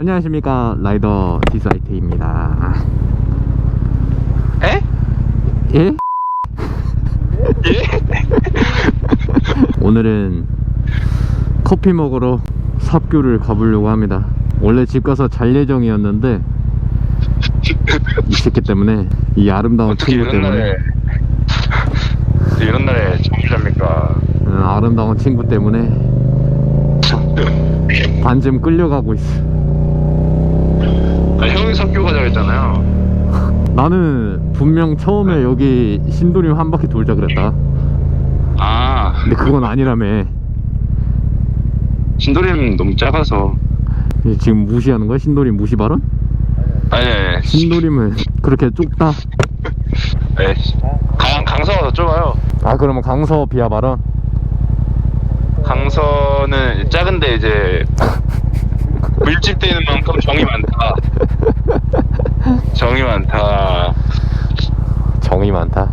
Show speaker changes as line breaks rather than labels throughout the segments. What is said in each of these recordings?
안녕하십니까 라이더 디사이트입니다
에?
예?
예?
오늘은 커피 먹으러 삽교를 가보려고 합니다 원래 집 가서 잘 예정이었는데 이 새끼 때문에 이 아름다운
어떻게
친구
이런
때문에
날에 이런 날에 잠을 잡니까?
음, 아름다운 친구 때문에 반쯤 끌려가고 있어
아, 형이 석교 가자고 했잖아요.
나는 분명 처음에 여기 신도림 한 바퀴 돌자 그랬다
아,
근데 그건 아니라며
신도림 너무 작아서.
이제 지금 무시하는 거야? 신도림 무시 발언?
아니, 아니.
신도림은 그렇게 좁다?
네. 강, 강서가 더 좁아요.
아 그러면 강서 비하 발언?
강서는 작은데 이제 밀집되는 만큼 정이 많다. 정이 많다.
정이 많다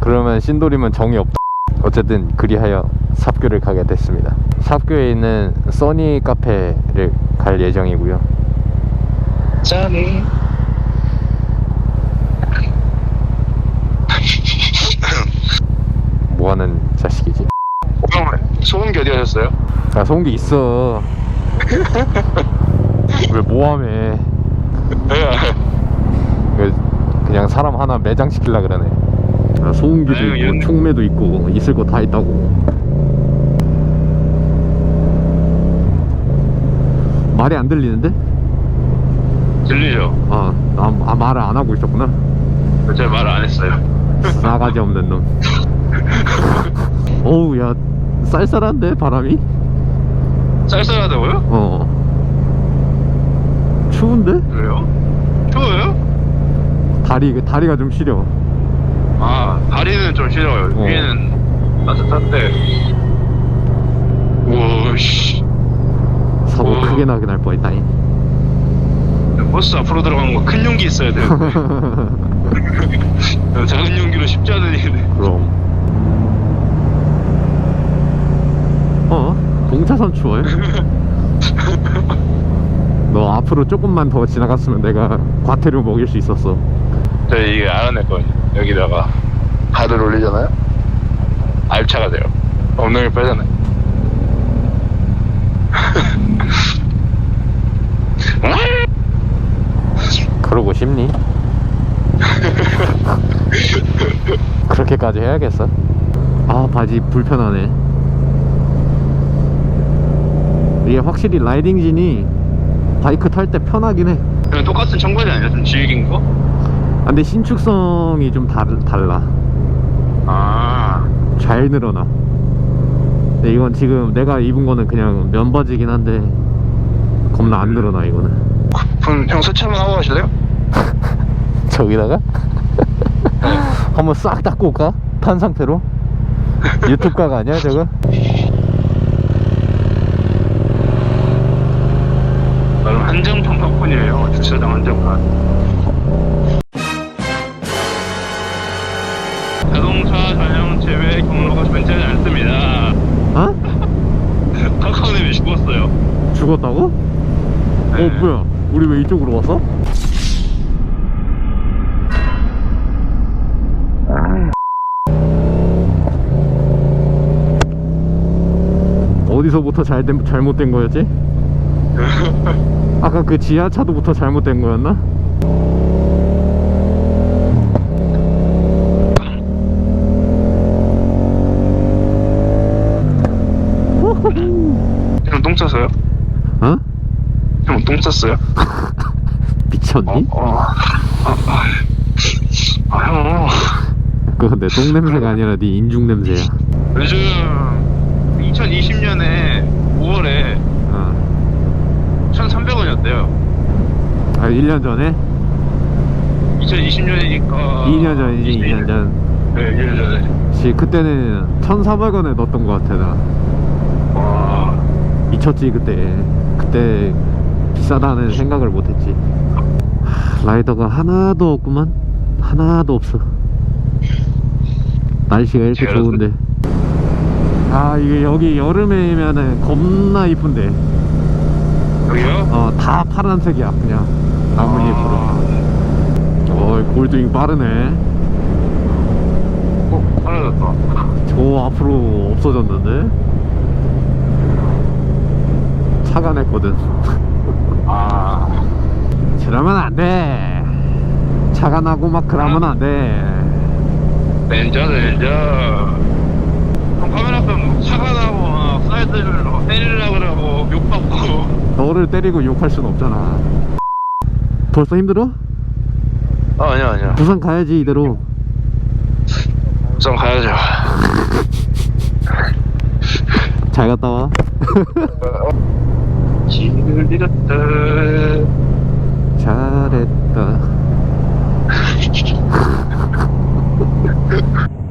그러면 신도림은 정이 없다 어쨌든 그리하여 삽교를 가게 됐습니다 삽교에 있는 써니 카페를 갈 예정이고요
짠.
뭐하는 자식이지
형, 소은기 어디 가셨어요?
아 소음기 있어 왜 뭐하매 왜 그냥 사람 하나 매장시킬라 그러네 아, 소음기도
아유,
있고
얘는-
총매도 있고 있을 거 다 있다고 말이 안 들리는데?
들리죠?
아, 아, 아 말을 안 하고 있었구나
제가 말을 안 했어요.
싸가지 없는 놈 어우 야 쌀쌀한데 바람이?
쌀쌀하다고요?
어 추운데?
왜요? 추워요?
다리 다리가 좀 시려
아, 다리는 좀 싫어요.
어.
위에는 따뜻한데. 우와, 씨.
사고
어.
크게 나게 날 뻔했다니
버스 앞으로 들어가는 거 큰 용기 있어야 돼요. 작은 용기로 쉽지 않은 일인데.
그럼 어? 동차선 추워요? 너 앞으로 조금만 더 지나갔으면 내가 과태료 먹일 수 있었어
저 이게 알아냈거든요. 여기다가 가드를 올리잖아요. 알차가 돼요. 엉덩이 빼잖아요.
그러고 싶니? 그렇게까지 해야겠어? 아 바지 불편하네 이게 확실히 라이딩진이 바이크 탈 때 편하긴 해
그냥 똑같은 청바지 아니야? 좀 질긴 거?
아, 근데 신축성이 좀 달, 달라
아,
잘 늘어나 근데 이건 지금 내가 입은 거는 그냥 면바지긴 한데 겁나 안 늘어나 이거는
그럼 형 세차 한번 하고 가실래요?
저기다가 한번 싹 닦고 올까? 탄 상태로 유튜브 각 아니야 저거?
한정판 덕분이에요. 주차장 한정판. 자동차 전용 제외 경로가 존재하지 않습니다.
어?
카카오님이 죽었어요.
죽었다고?
네.
어 뭐야 우리 왜 이쪽으로 왔어? 어디서부터 잘 된, 잘못된 거였지? 아까 그 지하차도부터 잘못된 거였나?
형 똥 쌌어요?
어?
형똥 쌌어요?
미쳤니?
어, 어. 아, 아, 아, 형.
그거 내 똥 냄새가 아니라 네 인중 냄새야
요즘 2020년에 5월에
어.
1,300원이었대요.
아 1년 전에?
2020년이니까
2년 전이지 2년 전.
네, 2년 전에.
지 그때는 1,400원에 넣었던 것 같아 나.
와.
미쳤지 그때. 그때 비싸다는 생각을 못했지. 하, 라이더가 하나도 없구만. 하나도 없어. 날씨가 이렇게
제가
좋은데. 아 이게 여기 여름에면은 겁나 이쁜데
여기요?
어, 다 파란색이야, 그냥. 나뭇잎으로. 어, 골드윙 빠르네.
어, 사라졌다.
저 앞으로 없어졌는데? 차가 냈거든.
아,
저러면 안 돼. 차가 나고 막 그러면 안 돼.
렌저, 렌저. 형 카메라 좀 차가 나고 막 사이드를 막 때리려고 그러고 욕받고.
너를 때리고 욕할 순 없잖아. 벌써 힘들어?
아, 아니야, 아니야.
부산 가야지, 이대로.
우선 가야죠.
잘 갔다 와.
길을 잃었다.
잘했다.